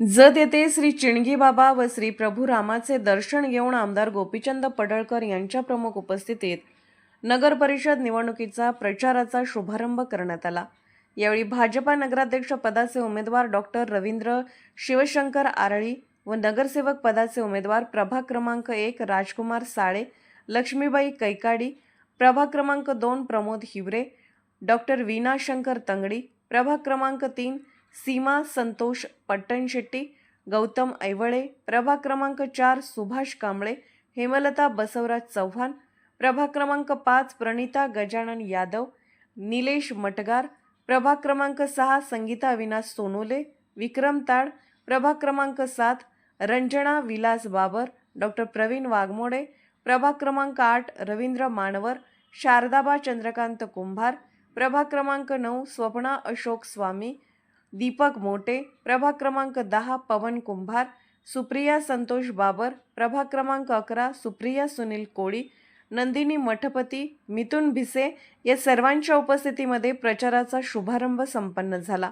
जत येथे श्री चिणगी बाबा व श्री प्रभू रामाचे दर्शन घेऊन आमदार गोपीचंद पडळकर यांच्या प्रमुख उपस्थितीत नगर परिषद निवडणुकीचा प्रचाराचा शुभारंभ करण्यात आला. यावेळी भाजपा नगराध्यक्ष पदाचे उमेदवार डॉक्टर रवींद्र शिवशंकर आरळी व नगरसेवक पदाचे उमेदवार प्रभाग क्रमांक एक राजकुमार साळे लक्ष्मीबाई कैकाडी प्रभाग क्रमांक दोन प्रमोद हिवरे डॉक्टर वीना शंकर तंगडी प्रभाग क्रमांक तीन सीमा संतोष पट्टणशेट्टी गौतम ऐवळे प्रभाग क्रमांक चार सुभाष कांबळे हेमलता बसवराज चव्हाण प्रभाग क्रमांक पाच प्रणिता गजानन यादव निलेश मटगार प्रभाग क्रमांक सहा संगीता विनाश सोनोले विक्रम ताड प्रभाग क्रमांक सात रंजना विलास बाबर डॉक्टर प्रवीण वाघमोडे प्रभाग क्रमांक आठ रवींद्र मानवर शारदाबा चंद्रकांत कुंभार प्रभाग क्रमांक नऊ स्वप्ना अशोक स्वामी दीपक मोटे प्रभाग क्रमांक दहा पवन कुंभार सुप्रिया संतोष बाबर प्रभाग क्रमांक अकरा सुप्रिया सुनील कोळी नंदिनी मठपती मिथुन भिसे या सर्वांच्या उपस्थितीमध्ये प्रचाराचा शुभारंभ संपन्न झाला.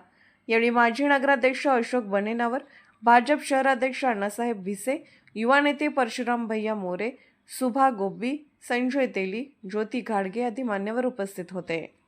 यावेळी माजी नगराध्यक्ष अशोक बनेनावर भाजप शहराध्यक्ष अण्णासाहेब भिसे युवा नेते परशुराम भैया मोरे सुभा गोब्बी संजय तेली ज्योती घाडगे आदी मान्यवर उपस्थित होते.